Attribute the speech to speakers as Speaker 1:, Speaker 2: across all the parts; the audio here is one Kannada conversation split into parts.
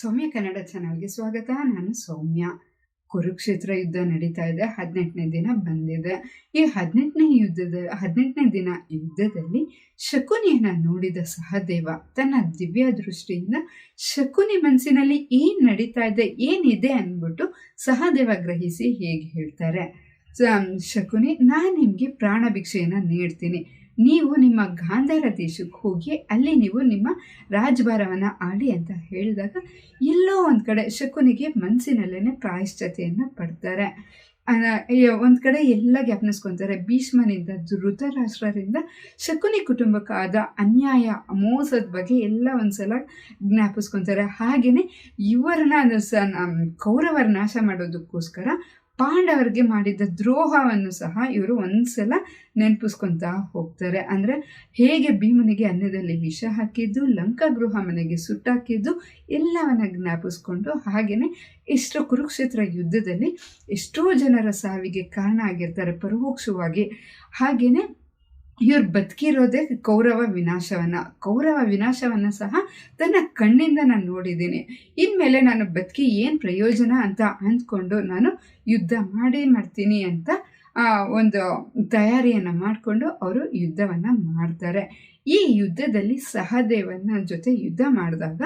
Speaker 1: ಸೌಮ್ಯ ಕನ್ನಡ ಚಾನಲ್ಗೆ ಸ್ವಾಗತ. ನಾನು ಸೌಮ್ಯ. ಕುರುಕ್ಷೇತ್ರ ಯುದ್ಧ ನಡೀತಾ ಇದೆ. ಹದಿನೆಂಟನೇ ದಿನ ಬಂದಿದೆ. ಈ ಹದಿನೆಂಟನೇ ಯುದ್ಧದ, ಹದಿನೆಂಟನೇ ದಿನ ಯುದ್ಧದಲ್ಲಿ ಶಕುನಿಯನ್ನು ನೋಡಿದ ಸಹದೇವ ತನ್ನ ದಿವ್ಯ ದೃಷ್ಟಿಯಿಂದ ಶಕುನಿ ಮನಸ್ಸಿನಲ್ಲಿ ಏನು ನಡೀತಾ ಇದೆ, ಏನಿದೆ ಅಂದ್ಬಿಟ್ಟು ಸಹದೇವ ಗ್ರಹಿಸಿ ಹೇಗೆ ಹೇಳ್ತಾರೆ. ಶಕುನಿ, ನಾನು ನಿಮಗೆ ಪ್ರಾಣ ಭಿಕ್ಷೆಯನ್ನು ನೀಡ್ತೀನಿ. ನೀವು ನಿಮ್ಮ ಗಾಂಧಾರ ದೇಶಕ್ಕೆ ಹೋಗಿ ಅಲ್ಲಿ ನೀವು ನಿಮ್ಮ ರಾಜಭಾರವನ್ನು ಆಡಿ ಅಂತ ಹೇಳಿದಾಗ ಎಲ್ಲೋ ಒಂದು ಕಡೆ ಶಕುನಿಗೆ ಮನಸ್ಸಿನಲ್ಲೇ ಪ್ರಾಯಶ್ಚತೆಯನ್ನು ಪಡ್ತಾರೆ. ಒಂದು ಕಡೆ ಎಲ್ಲ ಜ್ಞಾಪನಿಸ್ಕೊತಾರೆ. ಭೀಷ್ಮನಿಂದ ಧೃತರಾಷ್ಟ್ರರಿಂದ ಶಕುನಿ ಕುಟುಂಬಕ್ಕಾದ ಅನ್ಯಾಯ ಮೋಸದ ಬಗ್ಗೆ ಎಲ್ಲ ಒಂದ್ಸಲ ಜ್ಞಾಪಿಸ್ಕೊತಾರೆ. ಹಾಗೆಯೇ ಇವರನ್ನ ಕೌರವರ ನಾಶ ಮಾಡೋದಕ್ಕೋಸ್ಕರ ಪಾಂಡವರಿಗೆ ಮಾಡಿದ ದ್ರೋಹವನ್ನು ಸಹ ಇವರು ಒಂದ್ಸಲ ನೆನಪಿಸ್ಕೊತಾ ಹೋಗ್ತಾರೆ. ಅಂದರೆ ಹೇಗೆ ಭೀಮನಿಗೆ ಅನ್ನದಲ್ಲಿ ವಿಷ ಹಾಕಿದ್ದು ಲಂಕಾಗೃಹ ಮನೆಗೆ ಸುಟ್ಟಾಕಿದ್ದು ಎಲ್ಲವನ್ನ ಜ್ಞಾಪಿಸ್ಕೊಂಡು ಹಾಗೆಯೇ ಇಷ್ಟು ಕುರುಕ್ಷೇತ್ರ ಯುದ್ಧದಲ್ಲಿ ಎಷ್ಟೋ ಜನರ ಸಾವಿಗೆ ಕಾರಣ ಆಗಿರ್ತಾರೆ ಪರೋಕ್ಷವಾಗಿ. ಹಾಗೆಯೇ ಇವ್ರು ಬದುಕಿರೋದೇ ಕೌರವ ವಿನಾಶವನ್ನು. ಕೌರವ ವಿನಾಶವನ್ನು ಸಹ ತನ್ನ ಕಣ್ಣಿಂದ ನಾನು ನೋಡಿದ್ದೀನಿ. ಇನ್ಮೇಲೆ ನಾನು ಬದುಕಿ ಏನು ಪ್ರಯೋಜನ ಅಂತ ಅಂದ್ಕೊಂಡು ನಾನು ಯುದ್ಧ ಮಾಡಿ ಮಾಡ್ತೀನಿ ಅಂತ ಒಂದು ತಯಾರಿಯನ್ನು ಮಾಡಿಕೊಂಡು ಅವರು ಯುದ್ಧವನ್ನು ಮಾಡ್ತಾರೆ. ಈ ಯುದ್ಧದಲ್ಲಿ ಸಹದೇವನ ಜೊತೆ ಯುದ್ಧ ಮಾಡಿದಾಗ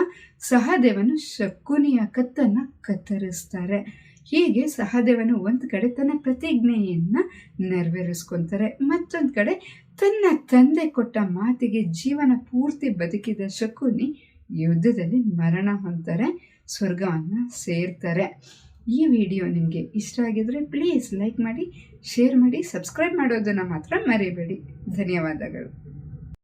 Speaker 1: ಸಹದೇವನು ಶಕುನಿಯ ಕತ್ತನ್ನು ಕತ್ತರಿಸ್ತಾರೆ. ಹೀಗೆ ಸಹದೇವನು ಒಂದು ಕಡೆ ತನ್ನ ಪ್ರತಿಜ್ಞೆಯನ್ನು ನೆರವೇರಿಸ್ಕೊತಾರೆ, ಮತ್ತೊಂದು ಕಡೆ ತನ್ನ ತಂದೆ ಕೊಟ್ಟ ಮಾತಿಗೆ ಜೀವನ ಪೂರ್ತಿ ಬದುಕಿದ ಶಕುನಿ ಯುದ್ಧದಲ್ಲಿ ಮರಣ ಹೊಂದ್ತಾರೆ, ಸ್ವರ್ಗವನ್ನು ಸೇರ್ತಾರೆ. ಈ ವಿಡಿಯೋ ನಿಮಗೆ ಇಷ್ಟ ಆಗಿದ್ರೆ ಪ್ಲೀಸ್ ಲೈಕ್ ಮಾಡಿ ಶೇರ್ ಮಾಡಿ ಸಬ್ಸ್ಕ್ರೈಬ್ ಮಾಡೋದನ್ನು ಮಾತ್ರ ಮರೀಬೇಡಿ. ಧನ್ಯವಾದಗಳು.